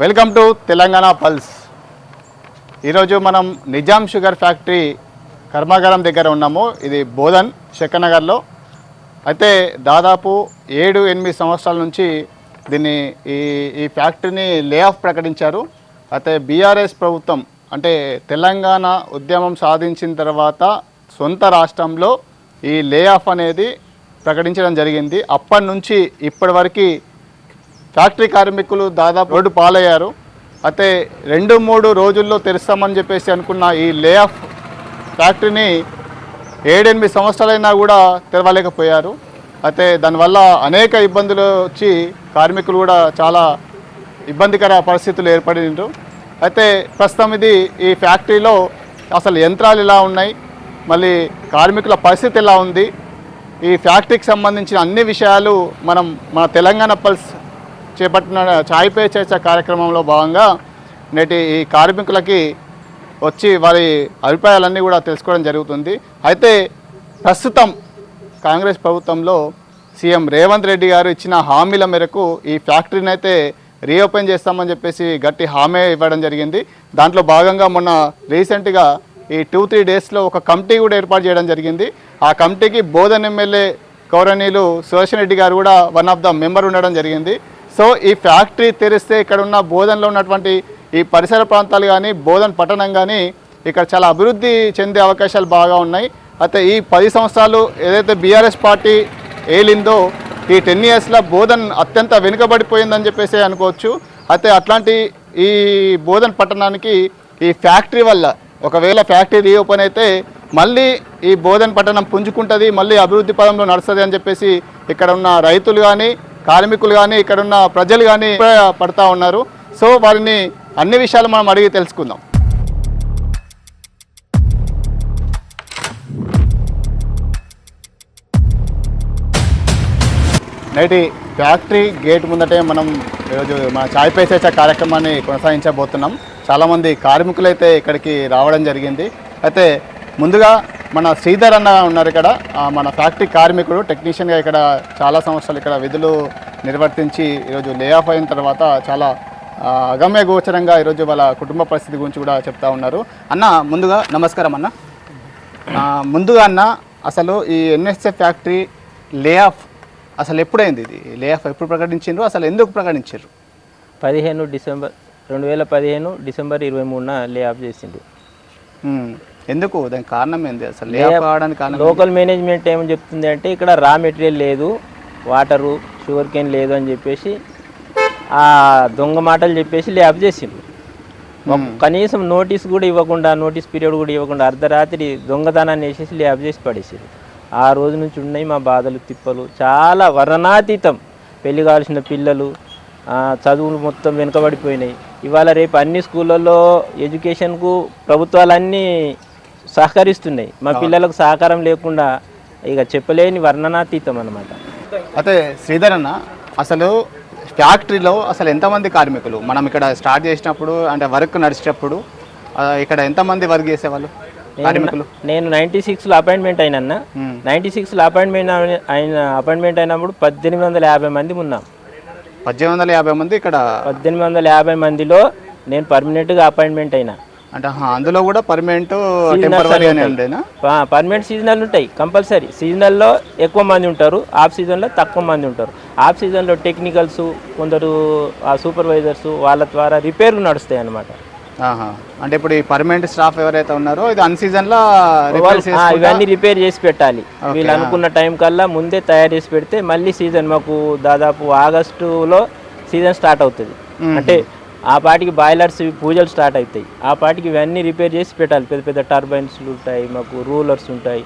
Welcome to Telangana pulse. ఈరోజు మనం Nizam sugar factory కర్మాగారం దగ్గర ఉన్నాము. ఇది బోధన్ శక్కనగర్లో అయితే దాదాపు ఏడు ఎనిమిది సంవత్సరాల నుంచి దీన్ని ఈ ఈ ఫ్యాక్టరీని లే ఆఫ్ ప్రకటించారు. అయితే బీఆర్ఎస్ ప్రభుత్వం అంటే తెలంగాణ ఉద్యమం సాధించిన తర్వాత సొంత రాష్ట్రంలో ఈ లే ఆఫ్ అనేది ప్రకటించడం జరిగింది. అప్పటి నుంచి ఇప్పటి వరకు ఫ్యాక్టరీ కార్మికులు దాదాపు రోడ్డు పాలయ్యారు. అయితే రెండు మూడు రోజుల్లో తెరుస్తామని చెప్పేసి అనుకున్న ఈ లే ఆఫ్ ఫ్యాక్టరీని ఏడెనిమిది సంవత్సరాలైనా కూడా తెరవలేకపోయారు. అయితే దానివల్ల అనేక ఇబ్బందులు వచ్చి కార్మికులు కూడా చాలా ఇబ్బందికర పరిస్థితులు ఏర్పడినారు. అయితే ప్రస్తుతం ఇది ఈ ఫ్యాక్టరీలో అసలు యంత్రాలు ఎలా ఉన్నాయి మళ్ళీ కార్మికుల పరిస్థితి ఎలా ఉంది ఈ ఫ్యాక్టరీకి సంబంధించిన అన్ని విషయాలు మనం మన తెలంగాణ పల్స్ చేపట్టిన ఛాయ్ పే చర్చ కార్యక్రమంలో భాగంగా నేటి ఈ కార్మికులకి వచ్చి వారి అభిప్రాయాలన్నీ కూడా తెలుసుకోవడం జరుగుతుంది. అయితే ప్రస్తుతం కాంగ్రెస్ ప్రభుత్వంలో సీఎం రేవంత్ రెడ్డి గారు ఇచ్చిన హామీల మేరకు ఈ ఫ్యాక్టరీని అయితే రీఓపెన్ చేస్తామని చెప్పేసి గట్టి హామీ ఇవ్వడం జరిగింది. దాంట్లో భాగంగా మొన్న రీసెంట్గా ఈ టూ త్రీ డేస్లో ఒక కమిటీ కూడా ఏర్పాటు చేయడం జరిగింది. ఆ కమిటీకి బోధన్ ఎమ్మెల్యే గౌరవనీయులు సురేషన్ రెడ్డి గారు కూడా వన్ ఆఫ్ ద మెంబర్ ఉండడం జరిగింది. సో ఈ ఫ్యాక్టరీ తెరిస్తే ఇక్కడ ఉన్న బోధనలో ఉన్నటువంటి ఈ పరిసర ప్రాంతాలు కానీ బోధన పట్టణం కానీ ఇక్కడ చాలా అభివృద్ధి చెందే అవకాశాలు బాగా ఉన్నాయి. అయితే ఈ పది సంవత్సరాలు ఏదైతే బీఆర్ఎస్ పార్టీ ఏలిందో ఈ టెన్ ఇయర్స్లో బోధన్ అత్యంత వెనుకబడిపోయిందని చెప్పేసి అనుకోవచ్చు. అయితే అట్లాంటి ఈ బోధన్ పట్టణానికి ఈ ఫ్యాక్టరీ వల్ల ఒకవేళ ఫ్యాక్టరీ రీఓపెన్ అయితే మళ్ళీ ఈ బోధన్ పట్టణం పుంజుకుంటుంది మళ్ళీ అభివృద్ధి పదంలో నడుస్తుంది అని చెప్పేసి ఇక్కడ ఉన్న రైతులు కానీ కార్మికులు కానీ ఇక్కడ ఉన్న ప్రజలు కానీ పడతా ఉన్నారు. సో వారిని అన్ని విషయాలు మనం అడిగి తెలుసుకుందాం. నేటి ఫ్యాక్టరీ గేట్ ముందటే మనం ఈరోజు మన చాయ్ పేసేచ కార్యక్రమాన్ని కొనసాగించబోతున్నాం. చాలామంది కార్మికులైతే ఇక్కడికి రావడం జరిగింది. అయితే ముందుగా మన శ్రీధర్ అన్న ఉన్నారు ఇక్కడ. మన ఫ్యాక్టరీ కార్మికుడు టెక్నీషియన్గా ఇక్కడ చాలా సంవత్సరాలు ఇక్కడ విధులు నిర్వర్తించి ఈరోజు లే ఆఫ్ అయిన తర్వాత చాలా అగమ్య గోచరంగా ఈరోజు వాళ్ళ కుటుంబ పరిస్థితి గురించి కూడా చెప్తా ఉన్నారు. అన్న ముందుగా నమస్కారం అన్న. ముందుగా అన్న అసలు ఈ ఎన్ఎస్ఎఫ్ ఫ్యాక్టరీ లే ఆఫ్ అసలు ఎప్పుడైంది ఇది? లే ఆఫ్ ఎప్పుడు ప్రకటించారు అసలు ఎందుకు ప్రకటించారు పదిహేను డిసెంబర్ రెండు వేల పదిహేను డిసెంబర్ ఇరవై మూడున లే ఆఫ్ చేసిండు ఎందుకు? దానికి కారణం ఏంది అసలు? లే ఆఫ్ కావడానికి కారణం లోకల్ మేనేజ్మెంట్ ఏమని చెప్తుంది అంటే ఇక్కడ రా మెటీరియల్ లేదు వాటరు షుగర్ కేన్ లేదు అని చెప్పేసి ఆ దొంగ మాటలు చెప్పేసి లే ఆఫ్ చేసిండు ఒక- కనీసం నోటీస్ కూడా ఇవ్వకుండా నోటీస్ పీరియడ్ కూడా ఇవ్వకుండా అర్ధరాత్రి దొంగతనాన్ని వేసేసి లే ఆఫ్ చేసి పడేసారు ఆ రోజు నుంచి ఉన్నాయి మా బాధలు తిప్పలు. చాలా వర్ణాతీతం. పెళ్ళి కావాల్సిన పిల్లలు చదువులు మొత్తం వెనుకబడిపోయినాయి. ఇవాళ రేపు అన్ని స్కూళ్ళల్లో ఎడ్యుకేషన్కు ప్రభుత్వాలన్నీ సహకరిస్తున్నాయి. మా పిల్లలకు సహకారం లేకుండా ఇక చెప్పలేని వర్ణనాతీతం అన్నమాట. అయితే శ్రీధర్ అన్న అసలు ఫ్యాక్టరీలో అసలు ఎంతమంది కార్మికులు? మనం ఇక్కడ స్టార్ట్ చేసినప్పుడు అంటే వర్క్ నడిచేటప్పుడు ఇక్కడ ఎంతమంది వర్క్ చేసేవాళ్ళు కార్మికులు? నేను నైంటీ సిక్స్లో అపాయింట్మెంట్ అయినన్న ఉమ్, నైంటీ సిక్స్లో అపాయింట్మెంట్ అయిన అపాయింట్మెంట్ అయినప్పుడు పద్దెనిమిది వందల యాభై మంది ఉన్నాం. పద్దెనిమిది వందల యాభై మంది ఇక్కడ పద్దెనిమిది వందల యాభై మందిలో నేను పర్మనెంట్గా అపాయింట్మెంట్ అయినా. అంటే అందులో కూడా పర్మనెంట్ టెంపరీ అని ఉండేనా? పర్మనెంట్ సీజనల్ ఉంటాయి. కంపల్సరీ సీజనల్లో ఎక్కువ మంది ఉంటారు. ఆఫ్ సీజన్లో తక్కువ మంది ఉంటారు. ఆఫ్ సీజన్లో టెక్నికల్స్ కొందరు ఆ సూపర్వైజర్స్ వాళ్ళ ద్వారా రిపేర్లు నడుస్తాయి అన్నమాట. ఆహా. అంటే ఇప్పుడు ఈ పర్మనెంట్ స్టాఫ్ ఎవరైతే ఉన్నారో ఇది అన్ సీజన్లో ఇవన్నీ రిపేర్ చేసి పెట్టాలి. వీళ్ళు అనుకున్న టైం కల్లా ముందే తయారు చేసి పెడితే మళ్ళీ సీజన్ మాకు దాదాపు ఆగస్టులో సీజన్ స్టార్ట్ అవుతుంది. అంటే ఆ పాటికి బాయిలర్స్ పూజలు స్టార్ట్ అవుతాయి. ఆ పాటికి ఇవన్నీ రిపేర్ చేసి పెట్టాలి. పెద్ద పెద్ద టర్బైన్స్లు ఉంటాయి మాకు రూలర్స్ ఉంటాయి.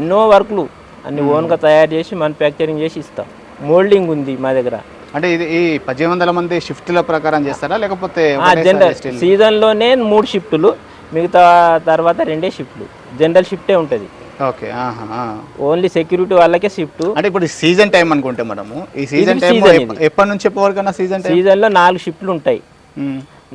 ఎన్నో వర్క్లు అన్ని ఓన్గా తయారు చేసి మ్యానుఫ్యాక్చరింగ్ చేసి ఇస్తాం. మోల్డింగ్ ఉంది మా దగ్గర. అంటే ఇది ఈ పద్దెనిమిది వందల మంది షిఫ్ట్ల ప్రకారం చేస్తారా? లేకపోతే జనరల్ సీజన్లోనే మూడు షిఫ్టులు మిగతా తర్వాత రెండే షిఫ్ట్లు. జనరల్ షిఫ్టే ఉంటుంది. ఓకే. ఓన్లీ సెక్యూరిటీ వాళ్ళకే షిఫ్ట్. అంటే ఇప్పుడు సీజన్ టైం అనుకుంటే మనము ఈ సీజన్ టైం. ఎప్పటి నుంచి ఎప్పటి సీజన్ సీజన్లో నాలుగు షిఫ్ట్లు ఉంటాయి.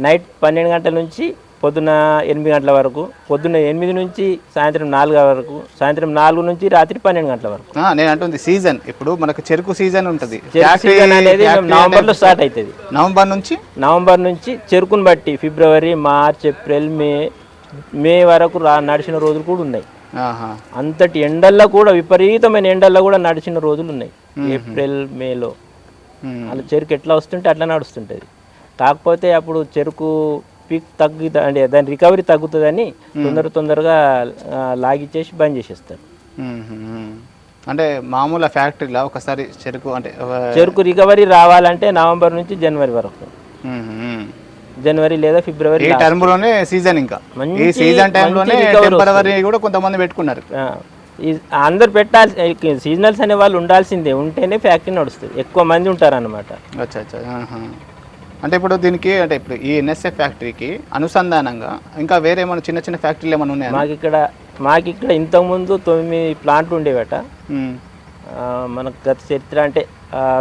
నైట్ పన్నెండు గంటల నుంచి పొద్దున ఎనిమిది గంటల వరకు పొద్దున్న ఎనిమిది నుంచి సాయంత్రం నాలుగు వరకు సాయంత్రం నాలుగు నుంచి రాత్రి పన్నెండు గంటల వరకు. నేను అంటుంది సీజన్. ఇప్పుడు మనకు చెరుకు సీజన్ ఉంటుంది. సీజన్ అనేది ఫ్యాక్టరీ నవంబర్లో స్టార్ట్ అవుతుంది. నవంబర్ నుంచి? నవంబర్ నుంచి చెరుకును బట్టి ఫిబ్రవరి మార్చ్ ఏప్రిల్ మే మే వరకు నడిచిన రోజులు కూడా ఉన్నాయి. అంతటి ఎండల్లో కూడా విపరీతమైన ఎండల్లో కూడా నడిచిన రోజులు ఉన్నాయి ఏప్రిల్ మేలో. అలా చెరుకు ఎట్లా వస్తుంటే అట్లా నడుస్తుంటుంది. కాకపోతే అప్పుడు చెరుకు పీక్ తగ్గు అంటే దాని రికవరీ తగ్గుతుందని తొందర తొందరగా లాగిచ్చేసి బంద్ చేసేస్తారు. అంటే మామూలు ఫ్యాక్టరీలో ఒకసారి చెరుకు అంటే చెరుకు రికవరీ రావాలంటే నవంబర్ నుంచి జనవరి వరకు. జనవరి లేదా ఫిబ్రవరి ఈ టర్మ్లోనే సీజన్ ఇంకా. ఈ సీజన్ టైంలోనే టెంపరవరీ కూడా కొంతమంది పెట్టుకున్నారు. అందరు పెట్టాల్సి సీజనల్స్ అనే వాళ్ళు ఉండాల్సిందే. ఉంటేనే ఫ్యాక్టరీ నడుస్తుంది. ఎక్కువ మంది అచ్చా ఆహా. అంటే ఇప్పుడు దీనికి అంటే ఇప్పుడు ఈ ఎన్ఎస్ఎఫ్ ఫ్యాక్టరీకి అనుసంధానంగా ఇంకా వేరే ఏమైనా చిన్న చిన్న ఫ్యాక్టరీలు ఏమైనా ఉన్నాయా? మాకు ఇక్కడ మాకు ఇక్కడ ఇంతకుముందు తొమ్మిది ప్లాంట్లు ఉండేవట. మనకు గత చరిత్ర అంటే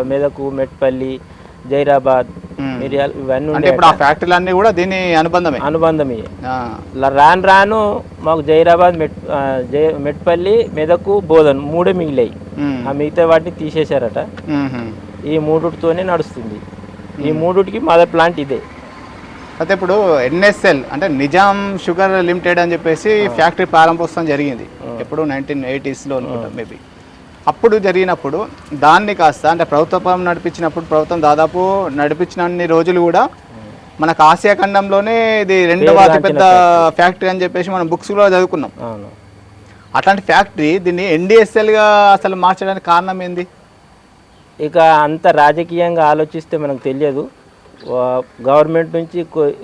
మెదకు మెట్పల్లి జైరాబాద్. మిరియాలు ఇవన్నీ అంటే ఇప్పుడు ఆ ఫ్యాక్టరీలు అన్నీ కూడా దీని అనుబంధమే? అనుబంధం ఇవి ఆ, ల- రాను రాను మాకు జైరాబాద్ మెట్ మెట్పల్లి మెదకు బోధన్ మూడే మిగిలాయి. ఆ మిగతా వాటిని తీసేశారట. ఈ మూడుతోనే నడుస్తుంది. ఈ మూడుకి మదర్ ప్లాంట్ ఇదే. అయితే ఇప్పుడు ఎన్ఎస్ఎల్ అంటే నిజాం షుగర్ లిమిటెడ్ అని చెప్పేసి ఫ్యాక్టరీ ప్రారంభోత్సవం జరిగింది. ఎప్పుడు నైన్టీన్ ఎయిటీస్లో అనుకుంటా మేబీ. అప్పుడు జరిగినప్పుడు దాన్ని కాస్త అంటే ప్రభుత్వం నడిపించినప్పుడు ప్రభుత్వం దాదాపు నడిపించినన్ని రోజులు కూడా మనకు ఆసియా ఖండంలోనే ఇది రెండవ అతిపెద్ద ఫ్యాక్టరీ. అని చెప్పేసి మనం బుక్స్లో చదువుకున్నాం. అట్లాంటి ఫ్యాక్టరీ దీన్ని ఎన్డిఎస్ఎల్గా అసలు మార్చడానికి కారణం ఏంది? ఇక అంత రాజకీయంగా ఆలోచిస్తే మనకు తెలియదు. గవర్నమెంట్ నుంచి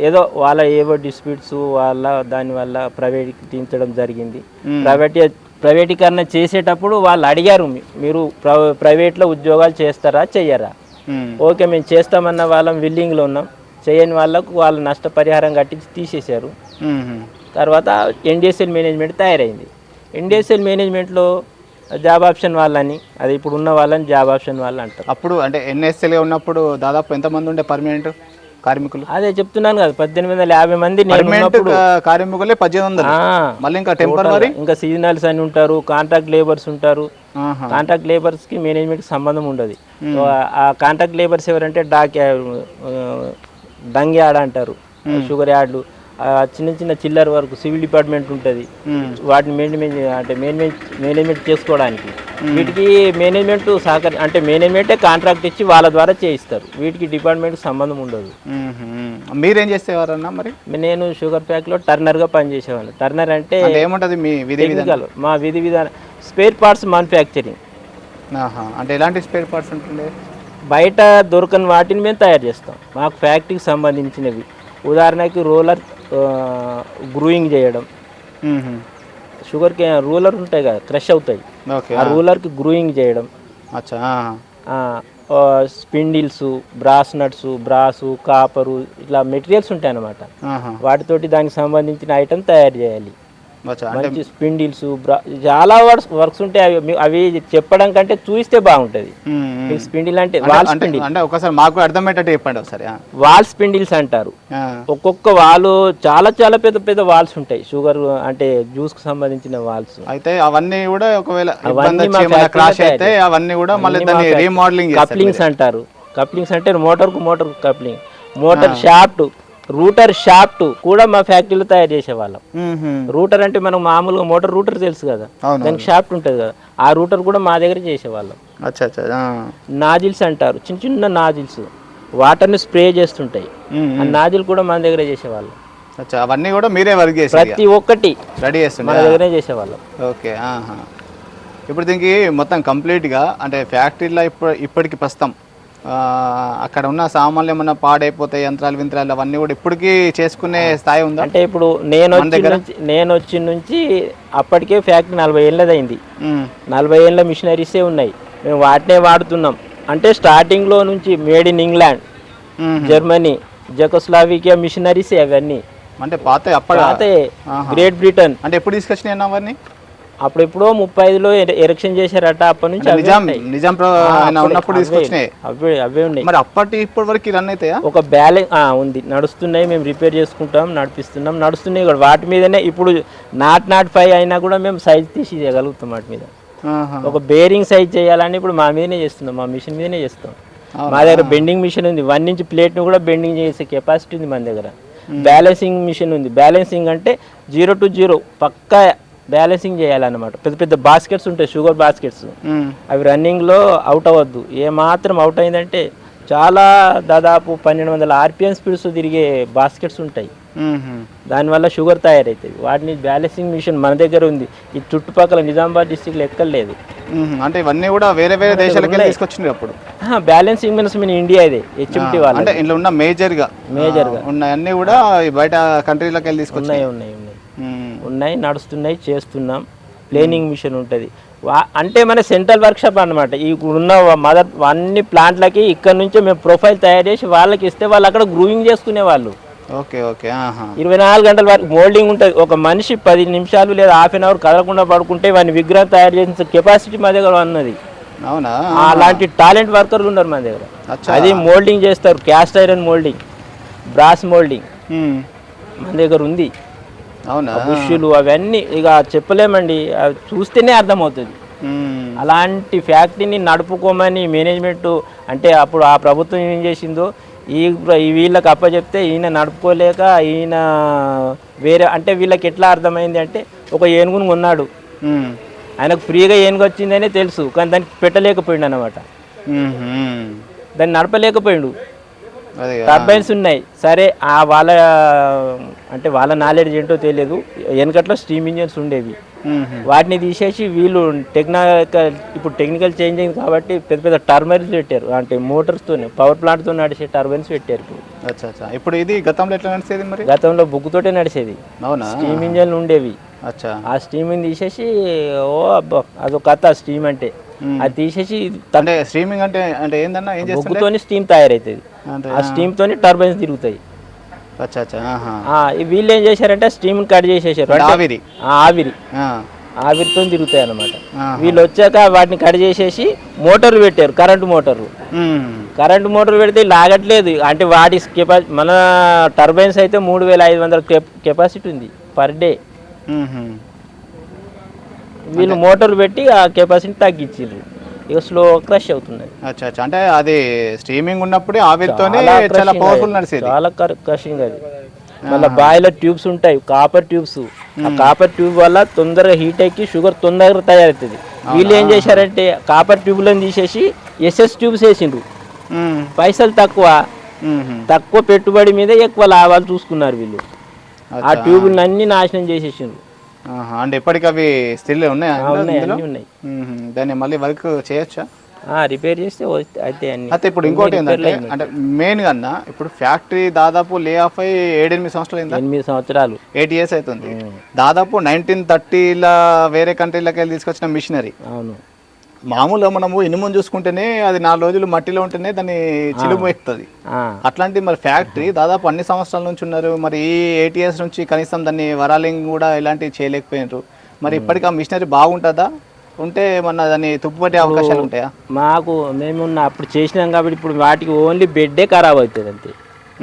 ఏదో వాళ్ళ ఏవో డిస్ప్యూట్స్ వాళ్ళ దానివల్ల ప్రైవేట్ తీయించడం జరిగింది ప్రైవేట్ ప్రైవేటీకరణ చేసేటప్పుడు వాళ్ళు అడిగారు మీరు ప్ర- ప్రైవేట్లో ఉద్యోగాలు చేస్తారా చెయ్యరా? ఓకే మేము చేస్తామన్న వాళ్ళం విల్లింగ్లో ఉన్నాం. చేయని వాళ్ళకు వాళ్ళు నష్టపరిహారం కట్టించి తీసేశారు. తర్వాత ఎన్డిఎస్ఎల్ మేనేజ్మెంట్ తయారైంది. ఎన్డిఎస్ఎల్ మేనేజ్మెంట్లో జాబ్ ఆప్షన్ వాళ్ళని అది ఇప్పుడు ఉన్న వాళ్ళని జాబ్ ఆప్షన్ వాళ్ళు అంటారు. అప్పుడు అంటే ఎన్ఎస్ఎల్గా ఉన్నప్పుడు దాదాపు ఎంతమంది ఉండే పర్మనెంట్? కార్మికులు? అదే చెప్తున్నాను కదా పద్దెనిమిది వందల యాభై మంది కార్మికులే పద్దెనిమిది వందలు. ఆ, మళ్ళీ ఇంకా టెంపరవరీ ఇంకా సీజనల్స్ అని ఉంటారు కాంట్రాక్ట్ లేబర్స్ ఉంటారు. కాంట్రాక్ట్ లేబర్స్కి మేనేజ్మెంట్కి సంబంధం ఉండదు. ఆ- కాంట్రాక్ట్ లేబర్స్ ఎవరంటే డాక్ డంగ్ యార్డ్ అంటారు షుగర్ యార్డ్లు ఆ చిన్న చిన్న చిల్లర వరకు సివిల్ డిపార్ట్మెంట్ ఉంటుంది. వాటిని మేనేజ్మెంట్ అంటే మేనేజ్మెంట్ మేనేజ్మెంట్ చేసుకోవడానికి. వీటికి మేనేజ్మెంట్ సహకరి అంటే మేనేజ్మెంటే కాంట్రాక్ట్ ఇచ్చి వాళ్ళ ద్వారా చేయిస్తారు. వీటికి డిపార్ట్మెంట్కి సంబంధం ఉండదు. మీరేం చేసేవారన్నా మరి? నేను షుగర్ ప్యాక్లో టర్నర్గా పనిచేసేవాడిని. టర్నర్ అంటే ఏముంటది మీ విధి టెక్నికల్ మా విధి విధానం. Spare parts manufacturing. అంటే ఎలాంటి స్పేర్ పార్ట్స్ ఉంటుండే? బయట దొరకని వాటిని మేము తయారు చేస్తాం. మాకు ఫ్యాక్టరీకి సంబంధించినవి. ఉదాహరణకి రోలర్ గ్రూయింగ్ చేయడం. షుగర్ కే రూలర్ ఉంటాయి కదా క్రష్ అవుతాయి ఆ రూలర్కి గ్రూయింగ్ చేయడం. Spindles brass nuts brass copper ఇట్లా మెటీరియల్స్ ఉంటాయి అన్నమాట. వాటితోటి దానికి సంబంధించిన ఐటమ్ తయారు చేయాలి మంచి స్పిండిల్స్ చాలా వర్క్స్ వర్క్స్ ఉంటాయి అవి అవి చెప్పడం కంటే చూస్తే బాగుంటుంది. స్పిండిల్ అంటే వాల్ స్పిండిల్ అంటే ఒకసారి మాకు అర్థమయ్యేటట్టు చెప్పండి ఒకసారి. వాల్ స్పిండిల్స్ అంటారు. ఒక్కొక్క వాలు చాలా చాలా పెద్ద పెద్ద వాల్స్ ఉంటాయి. షుగర్ అంటే జ్యూస్కు సంబంధించిన వాల్స్. అయితే అవన్నీ కూడా ఒకవేళ క్రాష్ అయితే అవన్నీ కూడా మళ్ళీ దాన్ని. రీమోడలింగ్ కప్లింగ్స్ అంటారు. కప్లింగ్స్ అంటే మోటార్కు motor coupling. Motor shaft rotor shaft కూడా మా ఫ్యాక్టరీలో తయారు చేసేవాళ్ళం. రూటర్ అంటే మనకు మామూలుగా మోటార్ రూటర్ తెలుసు కదా? దానికి షాఫ్ట్ ఉంటుంది కదా? ఆ రూటర్ కూడా మా దగ్గర చేసేవాళ్ళం. నాజిల్స్ అంటారు. చిన్న చిన్న నాజిల్స్. వాటర్ని స్ప్రే చేస్తుంటాయి. ఆ నాజిల్ కూడా మన దగ్గర చేసేవాళ్ళం. అవన్నీ కూడా మీరే వర్క్ చేసి ప్రతి ఒక్కటి రెడీ మన చేస్తుండే దగ్గరే చేసేవాళ్ళం. ఓకే. ఇప్పుడు దీనికి మొత్తం కంప్లీట్గా అంటే ఫ్యాక్టరీలో ఇప్పుడు ఇప్పటికి ప్రస్తుతం అక్కడ ఉన్న సామాన్లు ఏమన్నా పాడైపోతాయి యంత్రాలు వింత్రాలు అవన్నీ కూడా ఇప్పటికీ చేసుకునే స్థాయి ఉందా? అంటే ఇప్పుడు నేను నేను వచ్చి నుంచి అప్పటికే ఫ్యాక్టరీ నలభై ఏళ్ళదైంది. నలభై ఏళ్ళ మిషనరీసే ఉన్నాయి. మేము వాటినే వాడుతున్నాం. అంటే స్టార్టింగ్లో నుంచి made in England. Germany Czechoslovakia మిషనరీసే అవన్నీ. అంటే పాత పాతే గ్రేట్ బ్రిటన్. అంటే ఎప్పుడు తీసుకొచ్చినాయి అవన్నీ? అప్పుడు ఎప్పుడో ముప్పై ఐదులో ఎరక్షన్ చేశారట అప్పటి నుంచి నిజాం. నిజాం ఉన్నప్పుడు అవే- తీసుకొచ్చినాయి. అవే అవే ఉన్నాయి. మరి అప్పటి ఇప్పటి వరకు రన్ అవుతాయా? ఒక బ్యాలెన్స్ ఉంది. నడుస్తున్నాయి మేము రిపేర్ చేసుకుంటాం నడిపిస్తున్నాం నడుస్తున్నాయి కూడా. వాటి మీదనే ఇప్పుడు నాట్ నాట్ ఫైవ్ అయినా కూడా మేము సైజ్ తీసి చేయగలుగుతాం వాటి మీద. ఒక బేరింగ్ సైజ్ చేయాలని ఇప్పుడు మా మీదనే చేస్తున్నాం మా మిషన్ మీదనే చేస్తాం. మా దగ్గర బెండింగ్ మిషన్ ఉంది. వన్ ఇంచ్ ప్లేట్ను కూడా బెండింగ్ చేసే కెపాసిటీ ఉంది మన దగ్గర. బ్యాలెన్సింగ్ మిషన్ ఉంది. బ్యాలెన్సింగ్ అంటే జీరో టు జీరో పక్కా బ్యాలెన్సింగ్ చేయాలన్నమాట. పెద్ద పెద్ద బాస్కెట్స్ ఉంటాయి షుగర్ బాస్కెట్స్. అవి రన్నింగ్లో అవుట్ అవ్వద్దు. ఏ మాత్రం అవుట్ అయిందంటే చాలా దాదాపు పన్నెండు వందల ఆర్పిఎం స్పీడ్స్ తిరిగే బాస్కెట్స్ ఉంటాయి. దానివల్ల షుగర్ తయారవుతుంది వాటిని బ్యాలెన్సింగ్ మిషన్ మన దగ్గర ఉంది. ఈ చుట్టుపక్కల నిజామాబాద్ డిస్టిక్లో ఎక్కర్లేదు ఉమ్మ్. అంటే ఇవన్నీ కూడా వేరే వేరే దేశాలకు తీసుకొచ్చింది అప్పుడు. బ్యాలెన్సింగ్ మిషన్ మన ఇండియా ఇదే హెచ్ఎంటి వాళ్ళ అంటే ఇంట్లో ఉన్న మేజర్గా. Major గా. ఉన్నాయన్నీ కూడా బయట కంట్రీలకు వెళ్ళి తీసుకొచ్చింది ఉన్నాయి ఉన్నాయి ఉన్నాయి నడుస్తున్నాయి చేస్తున్నాం. ప్లేనింగ్ మిషన్ ఉంటుంది. వా అంటే మన సెంట్రల్ వర్క్షాప్ అన్నమాట. ఈ ఉన్న మదర్ అన్ని ప్లాంట్లకి ఇక్కడ నుంచే మేము ప్రొఫైల్ తయారు చేసి వాళ్ళకి ఇస్తే వాళ్ళు అక్కడ గ్రూయింగ్ చేసుకునే వాళ్ళు. ఓకే ఓకే ఇరవై నాలుగు గంటల వరకు మోల్డింగ్ ఉంటుంది. ఒక మనిషి పది నిమిషాలు లేదా హాఫ్ అన్ అవర్ కదలకుండా పడుకుంటే వాని విగ్రహం తయారు చేసిన కెపాసిటీ మా దగ్గర ఉన్నది. అవునా? అలాంటి టాలెంట్ వర్కర్లు ఉన్నారు మన దగ్గర. అది మోల్డింగ్ చేస్తారు. Cast iron moulding brass moulding. మన దగ్గర ఉంది. బుష్యులు అవన్నీ ఇక చెప్పలేమండి అవి చూస్తేనే అర్థమవుతుంది. అలాంటి ఫ్యాక్టరీని నడుపుకోమని మేనేజ్మెంట్ అంటే అప్పుడు ఆ ప్రభుత్వం ఏం చేసిందో ఈ వీళ్ళకి అప్పచెప్తే ఈయన నడుపుకోలేక ఈయన వేరే అంటే వీళ్ళకి ఎట్లా అర్థమైంది అంటే ఒక ఏనుగును కొన్నాడు ఉమ్. ఆయనకు ఫ్రీగా ఏనుగు వచ్చిందనే తెలుసు కానీ దానికి పెట్టలేకపోయిండు అనమాట. దాన్ని నడపలేకపోయిండు టర్బైన్స్ ఉన్నాయి. సరే ఆ వాళ్ళ అంటే వాళ్ళ నాలెడ్జ్ ఏంటో తెలియదు. వెనకట్లో స్టీమ్ ఇంజన్స్ ఉండేవి. వాటిని తీసేసి వీళ్ళు టెక్నికల్ ఇప్పుడు టెక్నికల్ చేంజ్ అయింది కాబట్టి పెద్ద పెద్ద టర్బైన్స్ పెట్టారు. అంటే మోటార్స్తో పవర్ ప్లాంట్తో నడిచే టర్బైన్స్ పెట్టారు ఇప్పుడు. ఇది గతంలో ఎట్లా నడిచేది మరి? గతంలో బుక్కుతోటే నడిచేది. అవునా? స్టీమ్ ఇంజన్లు ఉండేవి. అచ్చా. ఆ స్టీమ్ తీసేసి ఓ అబ్బా అదొక కథ స్టీమ్ అంటే. అది తీసేసి అంటే స్ట్రీమింగ్ అంటే అంటే ఏందన్నా ఏం బొగ్గుతోని స్టీమ్ తయారవుతుంది అంటే ఆ స్టీమ్ తోని టర్బైన్స్ తిరుగుతాయి. వీళ్ళు ఏం చేశారంటే స్టీమ్ కట్ చేసేసారు. ఆవిరి. ఆవిరి. ఆవిరితో తిరుగుతాయి అన్నమాట. ఆహా. వీళ్ళు వచ్చాక వాటిని కట్ చేసేసి మోటార్లు పెట్టారు కరెంటు మోటార్లు ఉమ్. కరెంటు మోటార్ పెడితే లాగట్లేదు. అంటే వాటి కెపా మన టర్బైన్స్ అయితే మూడు వేల ఐదు వందల కెపాసిటీ ఉంది పర్ డే. వీళ్ళు మోటార్లు పెట్టి ఆ కెపాసిటీ తగ్గించారు ఇక స్లో క్రష్ అచ్చా అచ్చా. అంటే అది స్ట్రీమింగ్ ఉన్నప్పుడే ఆవిరితోనే చాలా పవర్ఫుల్. నడిచేది క్రషింగ్ అది. మళ్ళీ బాయిలర్ ట్యూబ్స్ ఉంటాయి కాపర్ ట్యూబ్స్. ఆ కాపర్ ట్యూబ్ వల్ల తొందరగా హీట్ ఎక్కి షుగర్ తొందరగా తయారవుతుంది. వీళ్ళు ఏం చేశారంటే కాపర్ ట్యూబ్లను తీసేసి ఎస్ఎస్ ట్యూబ్స్ వేసిండ్రు. పైసలు తక్కువ. తక్కువ పెట్టుబడి మీద ఎక్కువ లాభాలు చూసుకున్నారు వీళ్ళు. ఆ అచ్చా. ట్యూబులను అన్ని నాశనం చేసేసిండ్రు. అంటే ఇప్పటికి అవి స్టిల్ ఉన్నాయా ఉన్నాయి? అన్ని. దాన్ని మళ్ళీ వర్క్ చేయొచ్చా? రిపేర్ చేస్తే అయితే అన్ని అయితే ఇప్పుడు ఇంకోటి అన్ని ఏంటంటే అంటే మెయిన్ కన్నా ఇప్పుడు ఫ్యాక్టరీ దాదాపు లే ఆఫ్ అయ్యి ఏడెనిమిది సంవత్సరాలు అయిందా? ఎనిమిది సంవత్సరాలు. ఎయిట్ ఇయర్స్ అవుతుంది. దాదాపు నైన్టీన్ థర్టీల వేరే కంట్రీలకి వెళ్ళి తీసుకొచ్చిన మిషనరీ అవును. మామూలుగా మనము ఇనుమును చూసుకుంటేనే అది నాలుగు రోజులు మట్టిలో ఉంటేనే దాన్ని చిలుము ఎక్కుతుంది అట్లాంటి మరి ఫ్యాక్టరీ దాదాపు అన్ని సంవత్సరాల నుంచి ఉన్నారు. మరి ఈ ఎయిట్ ఇయర్స్ నుంచి కనీసం దాన్ని వరాలింగ్ కూడా ఇలాంటివి చేయలేకపోయినారు. మరి ఇప్పటికి ఆ మిషనరీ బాగుంటుందా? ఉంటే మన దాన్ని తుప్పుపట్టే అవకాశాలు ఉంటాయా? మాకు మేము అప్పుడు చేసినాం కాబట్టి ఇప్పుడు వాటికి ఓన్లీ బెడ్డే ఖరాబ్ అవుతుంది అంతే.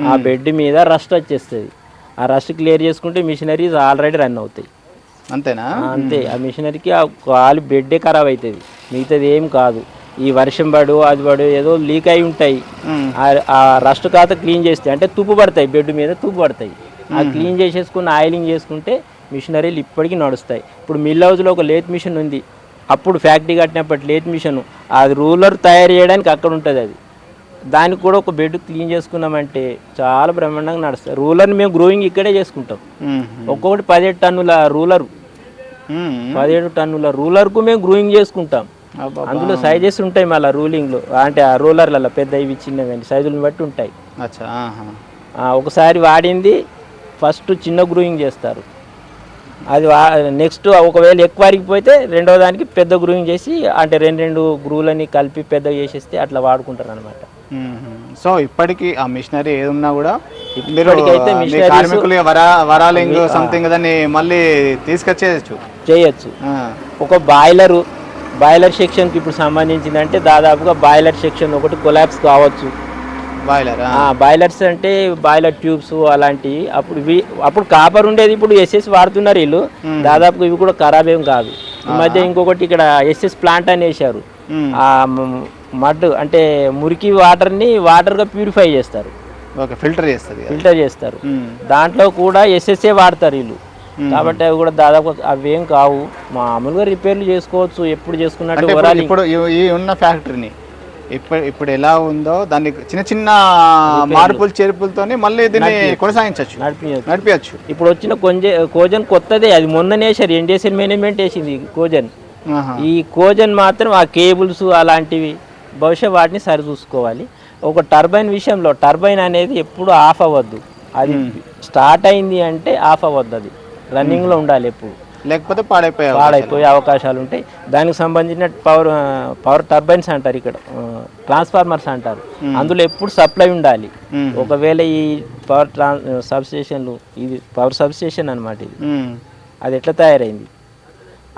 ఆ బెడ్ మీద రస్ట్ వచ్చేస్తుంది. ఆ రస్ట్ క్లియర్ చేసుకుంటే మిషనరీస్ ఆల్రెడీ రన్ అవుతాయి. అంతేనా? అంతే. ఆ మిషనరీకి ఆ కాలు బెడ్డే ఖరాబ్ అవుతుంది మిగతాది ఏం కాదు. ఈ వర్షం పడు అది పడు ఏదో లీక్ అయి ఉంటాయి. ఆ- రస్ట్ కాత క్లీన్ చేస్తే అంటే తుప్పు పడతాయి బెడ్ మీద తుప్పు పడతాయి. ఆ క్లీన్ చేసేసుకుని ఆయిలింగ్ చేసుకుంటే మిషనరీలు ఇప్పటికీ నడుస్తాయి. ఇప్పుడు మిల్ హౌస్లో ఒక లేత్ మిషన్ ఉంది. అప్పుడు ఫ్యాక్టరీ కట్టినప్పటి లేత్ మిషన్. అది రూలర్ తయారు చేయడానికి అక్కడ ఉంటుంది అది. దానికి కూడా ఒక బెడ్ క్లీన్ చేసుకున్నామంటే చాలా బ్రహ్మాండంగా నడుస్తాయి రూలర్ని మేము గ్రోయింగ్ ఇక్కడే చేసుకుంటాం. ఒక్కొక్కటి పదిహేడు టన్నుల రూలర్. పదిహేడు టన్నుల రూలర్కు మేము గ్రూయింగ్ చేసుకుంటాం. అందులో సైజెస్ ఉంటాయి మళ్ళీ రూలింగ్లో అంటే ఆ రూలర్లలో పెద్ద ఇవి చిన్నవి సైజులను బట్టి ఉంటాయి. ఒకసారి వాడింది ఫస్ట్ చిన్న గ్రూయింగ్ చేస్తారు. అది నెక్స్ట్ ఒకవేళ ఎక్కువ అరిగిపోతే రెండో దానికి పెద్ద గ్రూయింగ్ చేసి అంటే రెండు రెండు గ్రూలని కలిపి పెద్ద చేసేస్తే అట్లా వాడుకుంటారు అనమాట. సో ఇప్పటికీ ఆ మిషనరీ ఏది ఉన్నా కూడా మీరు కార్మికులు వరాలింగ్ సంథింగ్ దాన్ని మళ్ళీ తీసుకొచ్చేయచ్చు. చేయొచ్చు. ఒక బాయిలరు బాయిలర్ సెక్షన్కి ఇప్పుడు సంబంధించిందంటే దాదాపుగా బాయిలర్ సెక్షన్ ఒకటి కొలాప్స్ కావచ్చు. బాయిలర్ బాయిలర్స్ అంటే బాయిలర్ ట్యూబ్స్ అలాంటివి. అప్పుడు అప్పుడు కాపర్ ఉండేది ఇప్పుడు ఎస్ఎస్ వాడుతున్నారు వీళ్ళు. దాదాపుగా ఇవి కూడా ఖరాబ్ ఏం కాదు. ఈ మధ్య ఇంకొకటి ఇక్కడ ఎస్ఎస్ ప్లాంట్ అని వేశారు మడ్ అంటే మురికి వాటర్ని వాటర్గా ప్యూరిఫై చేస్తారు. ఓకే ఫిల్టర్ చేస్తుంది కదా. ఫిల్టర్ చేస్తారు. దాంట్లో కూడా ఎస్ఎస్ఏ వాడతారు వీళ్ళు. కాబట్టి అవి కూడా దాదాపు అవి ఏం కావు. మామూలుగా రిపేర్లు చేసుకోవచ్చు ఎప్పుడు చేసుకున్నట్టు ఇప్పుడు- ఈ- ఉన్న ఫ్యాక్టరీని ఇప్పుడు ఇప్పుడు ఎలా ఉందో దాన్ని చిన్న చిన్న మార్పులు చేర్పులతోని మళ్ళీ దీన్ని కొనసాగించవచ్చు. నడిపించచ్చు ఇప్పుడు వచ్చిన కొంజే కోజన్ కొత్తదే. అది మొన్ననే వేసారు ఇండస్ట్రియల్ మేనేజ్మెంట్ వేసింది కోజన్. ఈ కోజన్ మాత్రం ఆ కేబుల్స్ అలాంటివి బహుశా వాటిని సరిచూసుకోవాలి. ఒక టర్బైన్ విషయంలో టర్బైన్ అనేది ఎప్పుడు ఆఫ్ అవ్వద్దు. అది స్టార్ట్ అయింది అంటే ఆఫ్ అవ్వద్దు అది. రన్నింగ్లో ఉండాలి ఎప్పుడు. లేకపోతే పాడైపోయే పాడైపోయే అవకాశాలు ఉంటాయి. దానికి సంబంధించిన పవర్ పవర్ టర్బైన్స్ అంటారు ఇక్కడ. ట్రాన్స్ఫార్మర్స్ అంటారు. అందులో ఎప్పుడు సప్లై ఉండాలి. ఒకవేళ ఈ పవర్ ట్రాన్ సబ్స్టేషన్లు ఇది పవర్ సబ్స్టేషన్ అనమాట ఇది. అది ఎట్లా తయారైంది?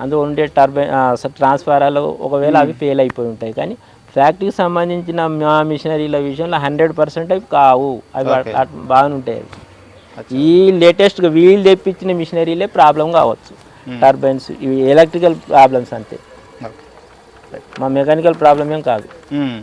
అందులో ఉండే టర్బైన్ ట్రాన్స్ఫారాలు ఒకవేళ అవి ఫెయిల్ అయిపోయి ఉంటాయి. కానీ ఫ్యాక్టరీకి సంబంధించిన మా మిషనరీల విషయంలో హండ్రెడ్ పర్సెంట్ అవి కావు. అవి బాగానే ఉంటాయి ఈ లేటెస్ట్గా వీళ్ళు తెప్పించిన మిషనరీలే ప్రాబ్లం కావచ్చు. టర్బైన్స్ ఇవి ఎలక్ట్రికల్ ప్రాబ్లమ్స్ అంతే. మా మెకానికల్ ప్రాబ్లం ఏం కాదు. మ్మ్.